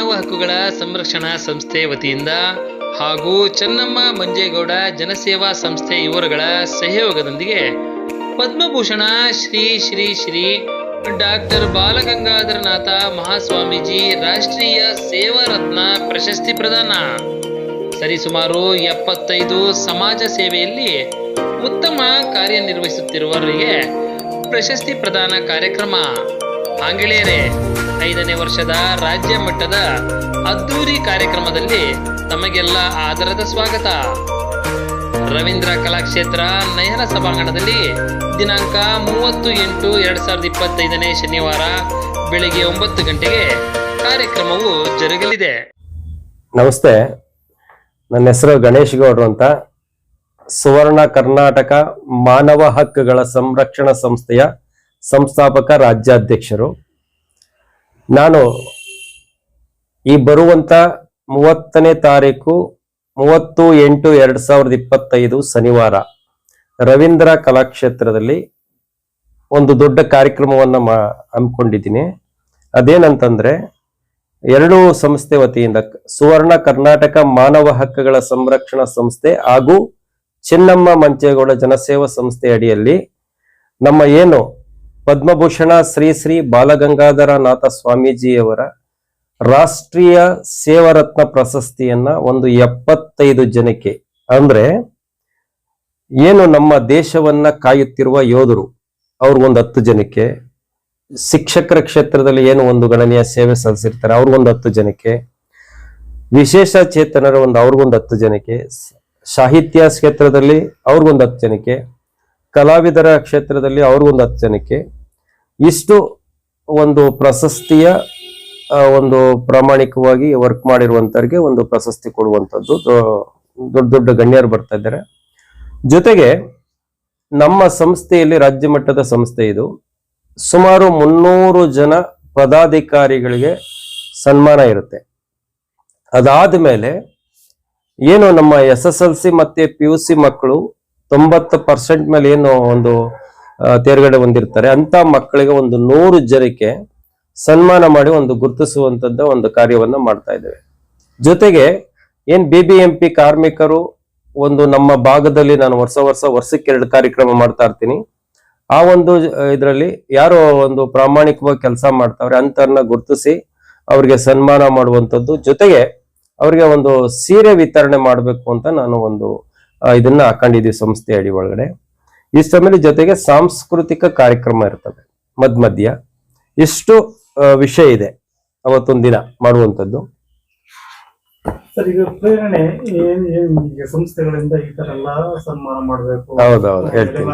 ಮಾನವ ಹಕ್ಕುಗಳ ಸಂರಕ್ಷಣಾ ಸಂಸ್ಥೆ ವತಿಯಿಂದ ಹಾಗೂ ಚೆನ್ನಮ್ಮ ಮಂಜೇಗೌಡ ಜನಸೇವಾ ಸಂಸ್ಥೆ ಇವರುಗಳ ಸಹಯೋಗದೊಂದಿಗೆ ಪದ್ಮಭೂಷಣ ಶ್ರೀ ಶ್ರೀ ಶ್ರೀ ಡಾಕ್ಟರ್ ಬಾಲಗಂಗಾಧರನಾಥ ಮಹಾಸ್ವಾಮೀಜಿ ರಾಷ್ಟ್ರೀಯ ಸೇವಾ ರತ್ನ ಪ್ರಶಸ್ತಿ ಪ್ರದಾನ. ಸರಿಸುಮಾರು ಎಪ್ಪತ್ತೈದು ಸಮಾಜ ಸೇವೆಯಲ್ಲಿ ಉತ್ತಮ ಕಾರ್ಯನಿರ್ವಹಿಸುತ್ತಿರುವವರಿಗೆ ಪ್ರಶಸ್ತಿ ಪ್ರದಾನ ಕಾರ್ಯಕ್ರಮ. ಆಂಗ್ಲೇಯರೇ, ಐದನೇ ವರ್ಷದ ರಾಜ್ಯ ಮಟ್ಟದ ಅದ್ದೂರಿ ಕಾರ್ಯಕ್ರಮದಲ್ಲಿ ತಮಗೆಲ್ಲ ಆದರದ ಸ್ವಾಗತ. ರವೀಂದ್ರ ಕಲಾಕ್ಷೇತ್ರ ನಯನ ಸಭಾಂಗಣದಲ್ಲಿ ದಿನಾಂಕ ಮೂವತ್ತು ಎಂಟು ಎರಡ್ ಸಾವಿರದ ಇಪ್ಪತ್ತೈದನೇ ಶನಿವಾರ ಬೆಳಿಗ್ಗೆ ಒಂಬತ್ತು ಗಂಟೆಗೆ ಕಾರ್ಯಕ್ರಮವು ಜರುಗಲಿದೆ. ನಮಸ್ತೆ, ನನ್ನ ಹೆಸರು ಗಣೇಶ್ ಗೌಡ್ರು ಅಂತ. ಸುವರ್ಣ ಕರ್ನಾಟಕ ಮಾನವ ಹಕ್ಕುಗಳ ಸಂರಕ್ಷಣಾ ಸಂಸ್ಥೆಯ ಸಂಸ್ಥಾಪಕ, ರಾಜ್ಯಾಧ್ಯಕ್ಷರು. ನಾನು ಈ ಬರುವಂತ ಮೂವತ್ತನೇ ತಾರೀಕು ಮೂವತ್ತು ಎಂಟು ಎರಡು ಸಾವಿರದ ಇಪ್ಪತ್ತೈದು ಶನಿವಾರ ರವೀಂದ್ರ ಕಲಾಕ್ಷೇತ್ರದಲ್ಲಿ ಒಂದು ದೊಡ್ಡ ಕಾರ್ಯಕ್ರಮವನ್ನ ಮಾ, ಹಮ್ಮಿಕೊಂಡಿದ್ದೀನಿ. ಅದೇನಂತಂದ್ರೆ ಎರಡು ಸಂಸ್ಥೆ ವತಿಯಿಂದ ಸುವರ್ಣ ಕರ್ನಾಟಕ ಮಾನವ ಹಕ್ಕುಗಳ ಸಂರಕ್ಷಣಾ ಸಂಸ್ಥೆ ಹಾಗೂ ಚೆನ್ನಮ್ಮ ಮಂಚೇಗೌಡ ಜನಸೇವಾ ಸಂಸ್ಥೆ ಅಡಿಯಲ್ಲಿ ನಮ್ಮ ಏನು ಪದ್ಮಭೂಷಣ ಶ್ರೀ ಶ್ರೀ ಬಾಲಗಂಗಾಧರ ನಾಥ ಸ್ವಾಮೀಜಿಯವರ ರಾಷ್ಟ್ರೀಯ ಸೇವಾರತ್ನ ಪ್ರಶಸ್ತಿಯನ್ನ ಒಂದು ಎಪ್ಪತ್ತೈದು ಜನಕ್ಕೆ, ಅಂದ್ರೆ ಏನು ನಮ್ಮ ದೇಶವನ್ನ ಕಾಯುತ್ತಿರುವ ಯೋಧರು ಅವ್ರಿಗೊಂದು ಹತ್ತು ಜನಕ್ಕೆ, ಶಿಕ್ಷಕರ ಕ್ಷೇತ್ರದಲ್ಲಿ ಏನು ಒಂದು ಗಣನೀಯ ಸೇವೆ ಸಲ್ಲಿಸಿರ್ತಾರೆ ಅವ್ರಿಗೊಂದು ಹತ್ತು ಜನಕ್ಕೆ, ವಿಶೇಷ ಚೇತನರ ಒಂದು ಅವ್ರಿಗೊಂದು ಹತ್ತು ಜನಕ್ಕೆ, ಸಾಹಿತ್ಯ ಕ್ಷೇತ್ರದಲ್ಲಿ ಅವ್ರಿಗೊಂದು ಹತ್ತು ಜನಕ್ಕೆ, ಕಲಾವಿದರ ಕ್ಷೇತ್ರದಲ್ಲಿ ಅವ್ರಿಗೊಂದು ಹತ್ತು ಜನಕ್ಕೆ ಇಷ್ಟು ಒಂದು ಪ್ರಶಸ್ತಿಯ ಒಂದು ಪ್ರಾಮಾಣಿಕವಾಗಿ ವರ್ಕ್ ಮಾಡಿರುವಂತವ್ರಿಗೆ ಒಂದು ಪ್ರಶಸ್ತಿ ಕೊಡುವಂಥದ್ದು ದೊಡ್ಡ ದೊಡ್ಡ ಗಣ್ಯರು ಬರ್ತಾ ಇದ್ದಾರೆ. ಜೊತೆಗೆ ನಮ್ಮ ಸಂಸ್ಥೆಯಲ್ಲಿ ರಾಜ್ಯ ಮಟ್ಟದ ಸಂಸ್ಥೆ ಇದು. ಸುಮಾರು ಮುನ್ನೂರು ಜನ ಪದಾಧಿಕಾರಿಗಳಿಗೆ ಸನ್ಮಾನ ಇರುತ್ತೆ. ಅದಾದ ಮೇಲೆ ಏನು ನಮ್ಮ ಎಸ್ ಎಸ್ ಎಲ್ ಸಿ ಮತ್ತೆ ಪಿ ಯು ಸಿ ಮಕ್ಕಳು ತೊಂಬತ್ತು ಪರ್ಸೆಂಟ್ ಮೇಲೆ ಏನು ಒಂದು ತೇರ್ಗಡೆ ಹೊಂದಿರ್ತಾರೆ. ಅಂತ ಮಕ್ಕಳಿಗೆ ಒಂದು ನೂರು ಜನಕ್ಕೆ ಸನ್ಮಾನ ಮಾಡಿ ಒಂದು ಗುರುತಿಸುವಂತದ್ದ ಒಂದು ಕಾರ್ಯವನ್ನ ಮಾಡ್ತಾ ಇದ್ದೇವೆ. ಜೊತೆಗೆ ಏನ್ ಬಿ ಬಿ ಎಂ ಪಿ ಕಾರ್ಮಿಕರು ಒಂದು ನಮ್ಮ ಭಾಗದಲ್ಲಿ ನಾನು ವರ್ಷ ವರ್ಷ ವರ್ಷಕ್ಕೆ ಎರಡು ಕಾರ್ಯಕ್ರಮ ಮಾಡ್ತಾ ಇರ್ತೀನಿ. ಆ ಒಂದು ಇದರಲ್ಲಿ ಯಾರು ಒಂದು ಪ್ರಾಮಾಣಿಕವಾಗಿ ಕೆಲಸ ಮಾಡ್ತಾವ್ರೆ ಅಂತರನ್ನ ಗುರುತಿಸಿ ಅವ್ರಿಗೆ ಸನ್ಮಾನ ಮಾಡುವಂಥದ್ದು. ಜೊತೆಗೆ ಅವ್ರಿಗೆ ಒಂದು ಸೀರೆ ವಿತರಣೆ ಮಾಡಬೇಕು ಅಂತ ನಾನು ಒಂದು ಇದನ್ನ ಹಾಕೊಂಡಿದ್ದೀವಿ ಸಂಸ್ಥೆ ಅಡಿ ಒಳಗಡೆ. ಇಷ್ಟಮೇಲೆ ಜೊತೆಗೆ ಸಾಂಸ್ಕೃತಿಕ ಕಾರ್ಯಕ್ರಮ ಇರ್ತವೆ ಮದ್ ಮಧ್ಯ ಇಷ್ಟು ವಿಷಯ ಇದೆ ಅವತ್ತೊಂದು ದಿನ ಮಾಡುವಂಥದ್ದು. ಸರ್ ಈಗ ಪ್ರೇರಣೆ ಸಂಸ್ಥೆಗಳಿಂದ ಈ ತರ ಎಲ್ಲ ಸನ್ಮಾನ ಮಾಡಬೇಕು? ಹೌದೌದು ಹೇಳ್ತೀನಿ.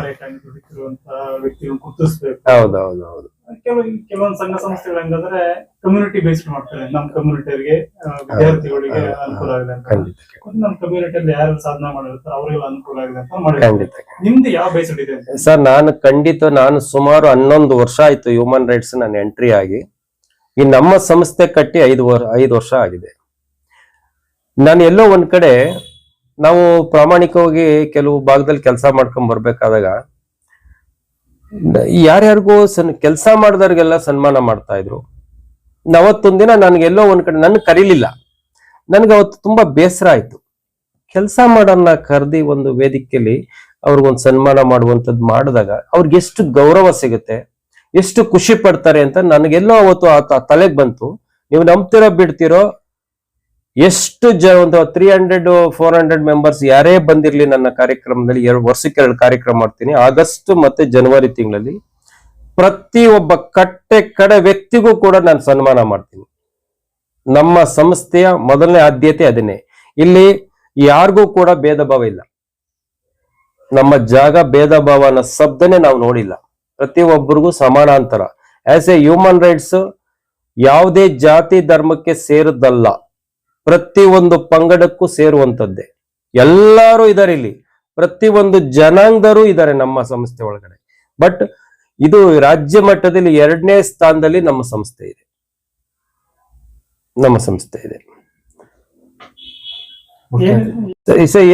ಗುರುತಿಸ್ಬೇಕು. ಹೌದೌದು ಹೌದು ಕೆಲವು ಕೆಲವೊಂದು ಸಂಘ ಸಂಸ್ಥೆಗಳು ಹೆಂಗಂದ್ರೆ ಕಮ್ಯುನಿಟಿ ಬೇಸ್ಡ್ ಮಾಡ್ತಾರೆ. ನಮ್ಮ ಕಮ್ಯುನಿಟಿಯವರಿಗೆ ವಿದ್ಯಾರ್ಥಿಗಳಿಗೆ ಅನುಕೂಲ ಆಗಿದೆ ಅಂತ. ನಮ್ಮ ಕಮ್ಯುನಿಟಿಯಲ್ಲಿ ಯಾರು ಸಾಧನೆ ಮಾಡಿರ್ತಾರೆ ಅವರಿಗೆಲ್ಲ ಅನುಕೂಲ ಆಗಿದೆ ಅಂತ ಮಾಡಿ ಖಂಡಿತ ನಿಮ್ದು ಯಾವ ಬೇಸ್ಡ್ ಇದೆ ಸರ್ ನಾನು ಖಂಡಿತ ನಾನು ಸುಮಾರು ಹನ್ನೊಂದು ವರ್ಷ ಆಯ್ತು ಹ್ಯೂಮನ್ ರೈಟ್ಸ್ ನಾನು ಎಂಟ್ರಿ ಆಗಿ. ಈ ನಮ್ಮ ಸಂಸ್ಥೆ ಕಟ್ಟಿ ಐದು ವರ್ ಐದು ವರ್ಷ ಆಗಿದೆ. ನಾನು ಎಲ್ಲೋ ಒಂದ್ ಕಡೆ ನಾವು ಪ್ರಾಮಾಣಿಕವಾಗಿ ಕೆಲವು ಭಾಗದಲ್ಲಿ ಕೆಲಸ ಮಾಡ್ಕೊಂಡ್ ಬರ್ಬೇಕಾದಾಗ ಯಾರ್ಯಾರಿಗೂ ಸನ್ ಕೆಲಸ ಮಾಡಿದವ್ರಿಗೆಲ್ಲ ಸನ್ಮಾನ ಮಾಡ್ತಾ ಇದ್ರು. ಅವತ್ತೊಂದ್ ದಿನ ನನ್ಗೆಲ್ಲೋ ಒಂದ್ ಕಡೆ ನನ್ ಕರೀಲಿಲ್ಲ. ನನ್ಗೆ ಅವತ್ತು ತುಂಬಾ ಬೇಸರ ಆಯ್ತು. ಕೆಲಸ ಮಾಡೋನ್ನ ಕರೆದಿ ಒಂದು ವೇದಿಕೆಯಲ್ಲಿ ಅವ್ರಿಗೊಂದು ಸನ್ಮಾನ ಮಾಡುವಂಥದ್ದು ಮಾಡಿದಾಗ ಅವ್ರಿಗೆ ಎಷ್ಟು ಗೌರವ ಸಿಗುತ್ತೆ, ಎಷ್ಟು ಖುಷಿ ಪಡ್ತಾರೆ ಅಂತ ನನಗೆಲ್ಲೋ ಅವತ್ತು ಆ ತಲೆಗೆ ಬಂತು. ನೀವು ನಂಬ್ತಿರೋ ಬಿಡ್ತಿರೋ ಎಷ್ಟು ಜ ಒಂದು three hundred four hundred members ಯಾರೇ ಬಂದಿರಲಿ ನನ್ನ ಕಾರ್ಯಕ್ರಮದಲ್ಲಿ, ಎರಡು ವರ್ಷಕ್ಕೆ ಎರಡು ಕಾರ್ಯಕ್ರಮ ಮಾಡ್ತೀನಿ. ಆಗಸ್ಟ್ ಮತ್ತೆ ಜನವರಿ ತಿಂಗಳಲ್ಲಿ ಪ್ರತಿ ಒಬ್ಬ ಕಟ್ಟೆ ಕಡೆ ವ್ಯಕ್ತಿಗೂ ಕೂಡ ನಾನು ಸನ್ಮಾನ ಮಾಡ್ತೀನಿ. ನಮ್ಮ ಸಂಸ್ಥೆಯ ಮೊದಲನೇ ಆದ್ಯತೆ ಅದನ್ನೇ ಇಲ್ಲಿ ಯಾರಿಗೂ ಕೂಡ ಭೇದ ಭಾವ ಇಲ್ಲ. ನಮ್ಮ ಜಾಗ ಭೇದ ಭಾವ ಅನ್ನೋ ಶಬ್ದನೇ ನಾವು ನೋಡಿಲ್ಲ. ಪ್ರತಿಯೊಬ್ಬರಿಗೂ ಸಮಾನಾಂತರ. ಆಸ್ ಎ ಹ್ಯೂಮನ್ ರೈಟ್ಸ್ ಯಾವುದೇ ಜಾತಿ, ಧರ್ಮಕ್ಕೆ ಸೇರಿದ್ದಲ್ಲ. ಪ್ರತಿ ಒಂದು ಪಂಗಡಕ್ಕೂ ಸೇರುವಂತದ್ದೇ ಎಲ್ಲರೂ ಇದಾರೆ ಇಲ್ಲಿ. ಪ್ರತಿ ಒಂದು ಜನಾಂಗದವರು ಇದ್ದಾರೆ ನಮ್ಮ ಸಂಸ್ಥೆ ಒಳಗಡೆ. ಬಟ್ ಇದು ರಾಜ್ಯ ಮಟ್ಟದಲ್ಲಿ ಎರಡನೇ ಸ್ಥಾನದಲ್ಲಿ ನಮ್ಮ ಸಂಸ್ಥೆ ಇದೆ. ನಮ್ಮ ಸಂಸ್ಥೆ ಇದೆ.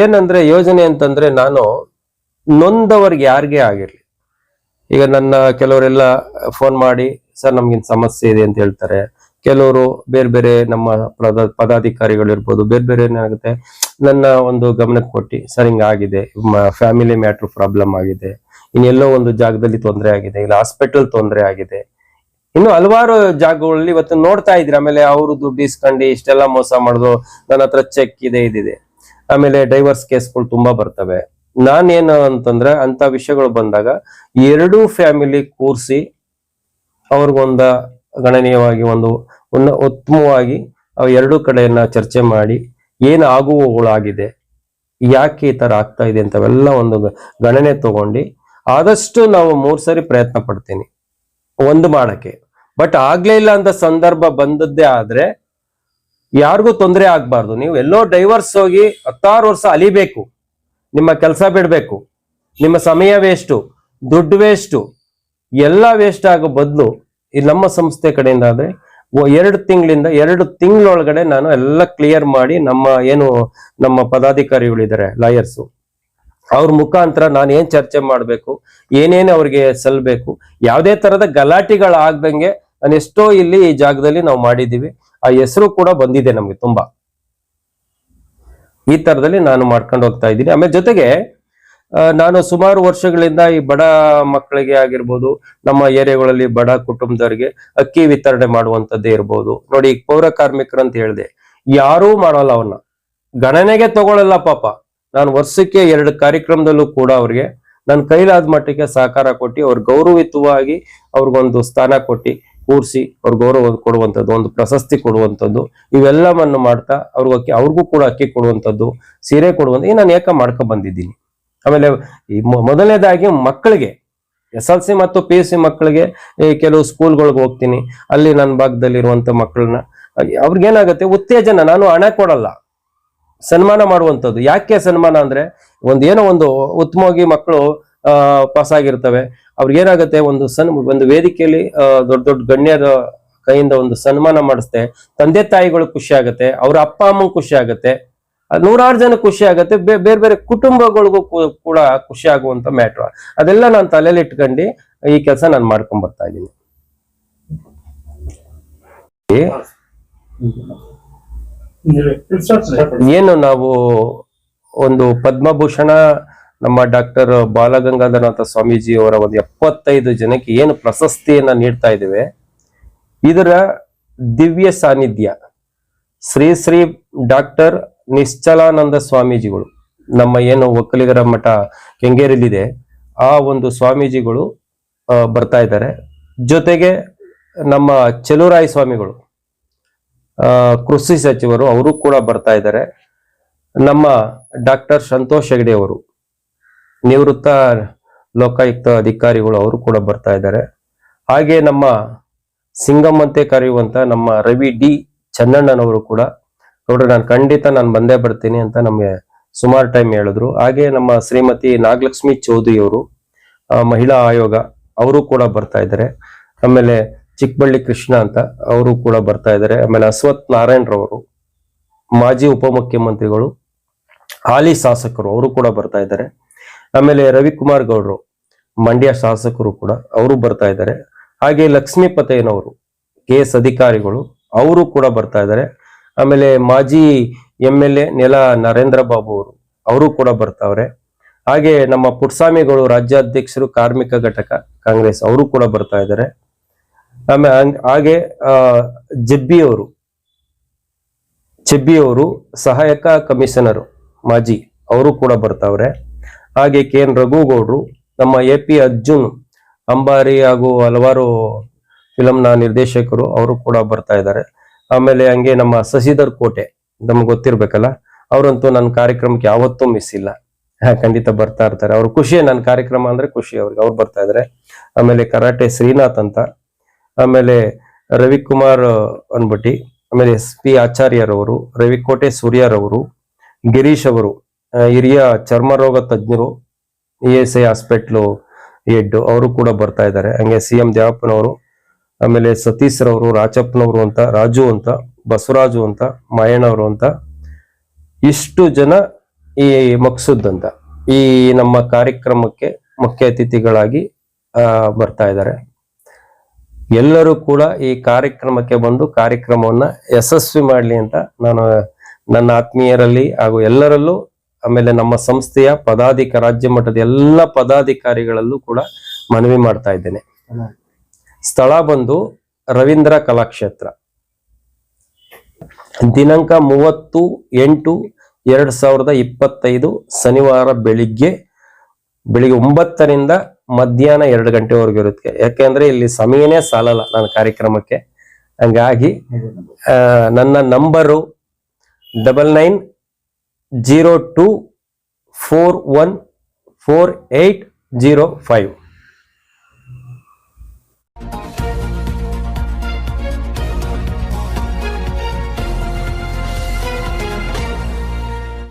ಏನಂದ್ರೆ ಯೋಜನೆ ಅಂತಂದ್ರೆ ನಾನು ನೊಂದವರಿಗೆ ಯಾರಿಗೆ ಆಗಿರ್ಲಿ. ಈಗ ನನ್ನ ಕೆಲವರೆಲ್ಲ ಫೋನ್ ಮಾಡಿ, ಸರ್, ನಮ್ಗಿನ್ ಸಮಸ್ಯೆ ಇದೆ ಅಂತ ಹೇಳ್ತಾರೆ. ಕೆಲವರು ಬೇರೆ ಬೇರೆ ನಮ್ಮ ಪದ ಪದಾಧಿಕಾರಿಗಳು ಇರ್ಬೋದು ಬೇರೆ ಬೇರೆ ಏನಾಗುತ್ತೆ, ನನ್ನ ಒಂದು ಗಮನಕ್ಕೆ ಕೊಟ್ಟು, ಸರ್ ಹಿಂಗಾಗಿದೆ ಫ್ಯಾಮಿಲಿ ಮ್ಯಾಟ್ರ್ ಪ್ರಾಬ್ಲಮ್ ಆಗಿದೆ ಇನ್ನೆಲ್ಲೋ ಒಂದು ಜಾಗದಲ್ಲಿ ತೊಂದರೆ ಆಗಿದೆ, ಇಲ್ಲ ಹಾಸ್ಪಿಟಲ್ ತೊಂದರೆ ಆಗಿದೆ. ಇನ್ನು ಹಲವಾರು ಜಾಗಗಳಲ್ಲಿ ಇವತ್ತು ನೋಡ್ತಾ ಇದ್ರಿ ಆಮೇಲೆ ಅವರು ದುಡ್ಡು ಇಸ್ಕೊಂಡು ಇಷ್ಟೆಲ್ಲ ಮೋಸ ಮಾಡೋದು ನನ್ನ ಹತ್ರ ಚೆಕ್ ಇದೆ, ಇದಿದೆ. ಆಮೇಲೆ ಡೈವರ್ಸ್ ಕೇಸ್ಗಳು ತುಂಬಾ ಬರ್ತವೆ. ನಾನೇನು ಅಂತಂದ್ರೆ ಅಂತ ವಿಷಯಗಳು ಬಂದಾಗ, ಎರಡೂ ಫ್ಯಾಮಿಲಿ ಕೂರಿಸಿ ಅವ್ರಿಗೊಂದ ಗಣನೀಯವಾಗಿ ಒಂದು ಉನ್ನ- ಉತ್ತಮವಾಗಿ ಎರಡೂ ಕಡೆಯನ್ನ ಚರ್ಚೆ ಮಾಡಿ ಏನು ಆಗುವವುಗಳಾಗಿದೆ, ಯಾಕೆ ಈ ತರ ಆಗ್ತಾ ಇದೆ ಅಂತವೆಲ್ಲ ಒಂದು ಗಣನೆ ತಗೊಂಡು ಆದಷ್ಟು ನಾವು ಮೂರು ಸರಿ ಪ್ರಯತ್ನ ಪಡ್ತೀನಿ. ಒಂದು ಮಾಡಕ್ಕೆ. ಬಟ್ ಆಗ್ಲೇ ಇಲ್ಲ ಅಂತ ಸಂದರ್ಭ ಬಂದದ್ದೇ ಆದ್ರೆ ಯಾರಿಗೂ ತೊಂದರೆ ಆಗ್ಬಾರ್ದು. ನೀವು ಎಲ್ಲೋ ಡೈವರ್ಸ್ ಹೋಗಿ ಹತ್ತಾರು ವರ್ಷ ಅಲಿಬೇಕು. ನಿಮ್ಮ ಕೆಲಸ ಬಿಡಬೇಕು. ನಿಮ್ಮ ಸಮಯ ವೇಸ್ಟು, ದುಡ್ಡು ವೇಸ್ಟು, ಎಲ್ಲ ವೇಸ್ಟ್ ಆಗೋ ಬದಲು ಈ ನಮ್ಮ ಸಂಸ್ಥೆ ಕಡೆಯಿಂದ ಆದ್ರೆ ಎರಡು ತಿಂಗಳಿಂದ ಎರಡು ತಿಂಗಳೊಳಗಡೆ ನಾನು ಎಲ್ಲ ಕ್ಲಿಯರ್ ಮಾಡಿ ನಮ್ಮ ಏನು ನಮ್ಮ ಪದಾಧಿಕಾರಿಗಳಿದ್ದಾರೆ ಲಾಯರ್ಸು ಅವ್ರ ಮುಖಾಂತರ ನಾನು ಏನ್ ಚರ್ಚೆ ಮಾಡಬೇಕು, ಏನೇನು ಅವ್ರಿಗೆ ಸಲ್ಬೇಕು, ಯಾವುದೇ ತರದ ಗಲಾಟೆಗಳಾಗ್ದಂಗೆ ನಾನು ಎಷ್ಟೋ ಇಲ್ಲಿ ಈ ಜಾಗದಲ್ಲಿ ನಾವು ಮಾಡಿದ್ದೀವಿ. ಆ ಹೆಸರು ಕೂಡ ಬಂದಿದೆ ನಮ್ಗೆ ತುಂಬಾ. ಈ ತರದಲ್ಲಿ ನಾನು ಮಾಡ್ಕೊಂಡು ಹೋಗ್ತಾ ಇದ್ದೀನಿ. ಆಮೇಲೆ ಜೊತೆಗೆ ನಾನು ಸುಮಾರು ವರ್ಷಗಳಿಂದ ಈ ಬಡ ಮಕ್ಕಳಿಗೆ ಆಗಿರ್ಬೋದು, ನಮ್ಮ ಏರಿಯಾಗಳಲ್ಲಿ ಬಡ ಕುಟುಂಬದವರಿಗೆ ಅಕ್ಕಿ ವಿತರಣೆ ಮಾಡುವಂತದ್ದೇ ಇರ್ಬೋದು. ನೋಡಿ ಈಗ ಪೌರ ಅಂತ ಹೇಳಿದೆ, ಯಾರೂ ಮಾಡಲ್ಲ ಅವನ್ನ ಗಣನೆಗೆ ತಗೊಳ್ಳಲ್ಲ ಪಾಪ. ನಾನು ವರ್ಷಕ್ಕೆ ಎರಡು ಕಾರ್ಯಕ್ರಮದಲ್ಲೂ ಕೂಡ ಅವ್ರಿಗೆ ನನ್ನ ಕೈಲಾದ ಮಟ್ಟಿಗೆ ಸಹಕಾರ ಕೊಟ್ಟು, ಅವ್ರ ಗೌರವಿತವಾಗಿ ಅವ್ರಿಗೊಂದು ಸ್ಥಾನ ಕೊಟ್ಟು, ಕೂರಿಸಿ ಅವ್ರ ಗೌರವ ಕೊಡುವಂಥದ್ದು, ಒಂದು ಪ್ರಶಸ್ತಿ ಕೊಡುವಂಥದ್ದು, ಇವೆಲ್ಲವನ್ನು ಮಾಡ್ತಾ ಅವ್ರಿಗೆ ಅಕ್ಕಿ ಅವ್ರಿಗೂ ಕೂಡ ಅಕ್ಕಿ ಕೊಡುವಂಥದ್ದು, ಸೀರೆ ಕೊಡುವಂಥ ನಾನು ಏಕ ಮಾಡ್ಕೊ ಬಂದಿದ್ದೀನಿ. ಆಮೇಲೆ ಈ ಮೊದಲನೇದಾಗಿ ಮಕ್ಕಳಿಗೆ ಎಸ್ ಎಲ್ ಸಿ ಮತ್ತು ಪಿ ಯು ಸಿ ಮಕ್ಕಳಿಗೆ ಕೆಲವು ಸ್ಕೂಲ್ಗಳಿಗೆ ಹೋಗ್ತೀನಿ. ಅಲ್ಲಿ ನನ್ನ ಭಾಗದಲ್ಲಿರುವಂತ ಮಕ್ಕಳನ್ನ. ಅವ್ರಿಗೇನಾಗುತ್ತೆ, ಉತ್ತೇಜನ, ನಾನು ಹಣ ಕೊಡಲ್ಲ. ಸನ್ಮಾನ ಮಾಡುವಂಥದ್ದು. ಯಾಕೆ ಸನ್ಮಾನ ಅಂದ್ರೆ, ಒಂದು ಏನೋ ಒಂದು ಉತ್ತಮವಾಗಿ ಮಕ್ಕಳು ಪಾಸ್ ಆಗಿರ್ತವೆ ಅವ್ರಿಗೇನಾಗುತ್ತೆ, ಒಂದು ಸನ್, ಒಂದು ವೇದಿಕೆಯಲ್ಲಿ ದೊಡ್ಡ ದೊಡ್ಡ ಗಣ್ಯರ ಕೈಯಿಂದ ಒಂದು ಸನ್ಮಾನ ಮಾಡಿಸ್ತೆ. ತಂದೆ ತಾಯಿಗಳು ಖುಷಿ ಆಗುತ್ತೆ ಅವ್ರ ಅಪ್ಪ ಅಮ್ಮ ಖುಷಿ ಆಗುತ್ತೆ ನೂರಾರು ಜನ ಖುಷಿ ಆಗುತ್ತೆ. ಬೇರೆ ಬೇರೆ ಕುಟುಂಬಗಳಿಗೂ ಕೂಡ ಖುಷಿ ಆಗುವಂತ ಮ್ಯಾಟ್ರ್ ಅದೆಲ್ಲ ನಾನು ತಲೆಯಲ್ಲಿ ಇಟ್ಕೊಂಡು ಈ ಕೆಲಸ ನಾನು ಮಾಡ್ಕೊಂಡ್ ಬರ್ತಾ ಇದ್ದೀನಿ. ಏನು ನಾವು ಒಂದು ಪದ್ಮಭೂಷಣ, ನಮ್ಮ ಡಾಕ್ಟರ್ ಬಾಲಗಂಗಾಧರನಾಥ ಸ್ವಾಮೀಜಿ ಅವರ ಒಂದು ಎಪ್ಪತ್ತೈದು ಜನಕ್ಕೆ ಏನು ಪ್ರಶಸ್ತಿಯನ್ನ ನೀಡ್ತಾ ಇದ್ದೇವೆ. ಇದರ ದಿವ್ಯ ಸಾನ್ನಿಧ್ಯ. ಶ್ರೀ ಶ್ರೀ ಡಾಕ್ಟರ್ ನಿಶ್ಚಲಾನಂದ ಸ್ವಾಮೀಜಿಗಳು, ನಮ್ಮ ಏನು ಒಕ್ಕಲಿಗರ ಮಠ ಕೆಂಗೇರಿಲಿದೆ ಆ ಒಂದು ಸ್ವಾಮೀಜಿಗಳು ಬರ್ತಾ ಇದ್ದಾರೆ. ಜೊತೆಗೆ ನಮ್ಮ ಚೆಲುರಾಯ ಸ್ವಾಮಿಗಳು ಕೃಷಿ ಸಚಿವರು ಅವರು ಕೂಡ ಬರ್ತಾ ಇದ್ದಾರೆ. ನಮ್ಮ ಡಾಕ್ಟರ್ ಸಂತೋಷ್ ಹೆಗಡೆ ಅವರು, ನಿವೃತ್ತ ಲೋಕಾಯುಕ್ತ ಅಧಿಕಾರಿಗಳು ಅವರು ಕೂಡ ಬರ್ತಾ ಇದ್ದಾರೆ. ಹಾಗೆ ನಮ್ಮ ಸಿಂಗಮ್ ಅಂತೆ ಕರೆಯುವಂತ ನಮ್ಮ ರವಿ ಡಿ. ಚನ್ನಣ್ಣನವರು ಕೂಡ ನೋಡ್ರಿ ನಾನು ಖಂಡಿತ ನಾನು ಬಂದೇ ಬರ್ತೀನಿ ಅಂತ ನಮಗೆ ಸುಮಾರು ಟೈಮ್ ಹೇಳಿದ್ರು. ಹಾಗೆ ನಮ್ಮ ಶ್ರೀಮತಿ ನಾಗಲಕ್ಷ್ಮಿ ಚೌಧರಿ ಅವರು ಮಹಿಳಾ ಆಯೋಗ, ಅವರು ಕೂಡ ಬರ್ತಾ ಇದ್ದಾರೆ. ಆಮೇಲೆ ಚಿಕ್ಕಬಳ್ಳಿ ಕೃಷ್ಣ ಅಂತ ಅವರು ಕೂಡ ಬರ್ತಾ ಇದ್ದಾರೆ. ಆಮೇಲೆ ಅಶ್ವಥ್ ನಾರಾಯಣ್ ರವರು, ಮಾಜಿ ಉಪಮುಖ್ಯಮಂತ್ರಿಗಳು, ಹಾಲಿ ಶಾಸಕರು ಅವರು ಕೂಡ ಬರ್ತಾ ಇದ್ದಾರೆ. ಆಮೇಲೆ ರವಿಕುಮಾರ್ ಗೌಡ್ರು, ಮಂಡ್ಯ ಶಾಸಕರು ಕೂಡ ಅವರು ಬರ್ತಾ ಇದ್ದಾರೆ. ಹಾಗೆ ಲಕ್ಷ್ಮೀಪತಯ್ಯನವರು ಕೆ ಎಸ್ ಅಧಿಕಾರಿಗಳು, ಅವರು ಕೂಡ ಬರ್ತಾ ಇದ್ದಾರೆ. ಆಮೇಲೆ ಮಾಜಿ ಎಂ ಎಲ್ ಎ ನೆಲ ನರೇಂದ್ರ ಬಾಬು ಅವರು ಅವರು ಕೂಡ ಬರ್ತಾವ್ರೆ. ಹಾಗೆ ನಮ್ಮ ಪುಟ್ಸ್ವಾಮಿಗಳು ರಾಜ್ಯಾಧ್ಯಕ್ಷರು, ಕಾರ್ಮಿಕ ಘಟಕ, ಕಾಂಗ್ರೆಸ್ ಅವರು ಕೂಡ ಬರ್ತಾ ಇದ್ದಾರೆ ಆಮೇಲೆ ಹಂಗ್- ಜಬ್ಬಿಯವರು ಜಬ್ಬಿಯವರು ಸಹಾಯಕ ಕಮಿಷನರ್, ಮಾಜಿ ಅವರು ಕೂಡ ಬರ್ತಾವ್ರೆ. ಹಾಗೆ ಕೆ ಎನ್ ರಘುಗೌಡ್ರು, ನಮ್ಮ ಎ ಪಿ ಅರ್ಜುನ್ ಅಂಬಾರಿ ಹಾಗೂ ಹಲವಾರು ಫಿಲಂನ ನಿರ್ದೇಶಕರು ಅವರು ಕೂಡ ಬರ್ತಾ ಇದ್ದಾರೆ ಆಮೇಲೆ ಹಂಗೆ ನಮ್ಮ ಶಶಿಧರ್ ಕೋಟೆ, ನಮ್ಗೆ ಗೊತ್ತಿರ್ಬೇಕಲ್ಲ, ಅವರಂತೂ ನನ್ನ ಕಾರ್ಯಕ್ರಮಕ್ಕೆ ಯಾವತ್ತೂ ಮಿಸ್ ಇಲ್ಲ. ಖಂಡಿತ ಬರ್ತಾ ಇರ್ತಾರೆ. ಅವ್ರ ಖುಷಿ ನನ್ನ ಕಾರ್ಯಕ್ರಮ ಅಂದ್ರೆ ಖುಷಿ ಅವ್ರಿಗೆ. ಅವ್ರು ಬರ್ತಾ ಇದ್ದಾರೆ ಆಮೇಲೆ ಕರಾಟೆ ಶ್ರೀನಾಥ್ ಅಂತ. ಆಮೇಲೆ ರವಿಕುಮಾರ್ ಅನ್ಬಟ್ಟಿ, ಆಮೇಲೆ ಎಸ್ ಪಿ ಆಚಾರ್ಯರವರು ರವಿಕೋಟೆ ಸೂರ್ಯರವರು ಗಿರೀಶ್ ಅವರು ಹಿರಿಯ ಚರ್ಮ ರೋಗ ತಜ್ಞರು E S I hospital head, ಅವರು ಕೂಡ ಬರ್ತಾ ಇದ್ದಾರೆ ಹಂಗೆ ಸಿ ಎಂ ದೇವಪ್ಪನವರು ಆಮೇಲೆ ಸತೀಶ್ ರವರು ರಾಚಪ್ಪನವರು ಅಂತ, ರಾಜು ಅಂತ, ಬಸವರಾಜು ಅಂತ, ಮಾಯಣ್ಣವರು ಅಂತ, ಇಷ್ಟು ಜನ ಈ ಮಕ್ಸುದ್ ಅಂತ ಈ ನಮ್ಮ ಕಾರ್ಯಕ್ರಮಕ್ಕೆ ಮುಖ್ಯ ಅತಿಥಿಗಳಾಗಿ ಬರ್ತಾ ಇದ್ದಾರೆ. ಎಲ್ಲರೂ ಕೂಡ ಈ ಕಾರ್ಯಕ್ರಮಕ್ಕೆ ಬಂದು ಕಾರ್ಯಕ್ರಮವನ್ನ ಯಶಸ್ವಿ ಮಾಡಲಿ ಅಂತ ನಾನು ನನ್ನ ಆತ್ಮೀಯರಲ್ಲಿ ಹಾಗೂ ಎಲ್ಲರಲ್ಲೂ, ಆಮೇಲೆ ನಮ್ಮ ಸಂಸ್ಥೆಯ ಪದಾಧಿಕ, ರಾಜ್ಯ ಮಟ್ಟದ ಎಲ್ಲ ಪದಾಧಿಕಾರಿಗಳಲ್ಲೂ ಕೂಡ ಮನವಿ ಮಾಡ್ತಾ ಇದ್ದೇನೆ. ಸ್ಥಳ ಬಂದು ರವೀಂದ್ರ ಕಲಾಕ್ಷೇತ್ರ. ದಿನಾಂಕ ಮೂವತ್ತು ಎಂಟು ಎರಡು ಸಾವಿರದ ಇಪ್ಪತ್ತೈದು ಶನಿವಾರ ಬೆಳಿಗ್ಗೆ ಬೆಳಿಗ್ಗೆ ಒಂಬತ್ತರಿಂದ ಮಧ್ಯಾಹ್ನ ಎರಡು ಗಂಟೆವರೆಗೂ ಇರುತ್ತೆ. ಯಾಕೆಂದ್ರೆ ಇಲ್ಲಿ ಸಮಯನೇ ಸಾಲಲ್ಲ ನನ್ನ ಕಾರ್ಯಕ್ರಮಕ್ಕೆ. ಹಂಗಾಗಿ ನನ್ನ number double nine zero two four one four eight zero five.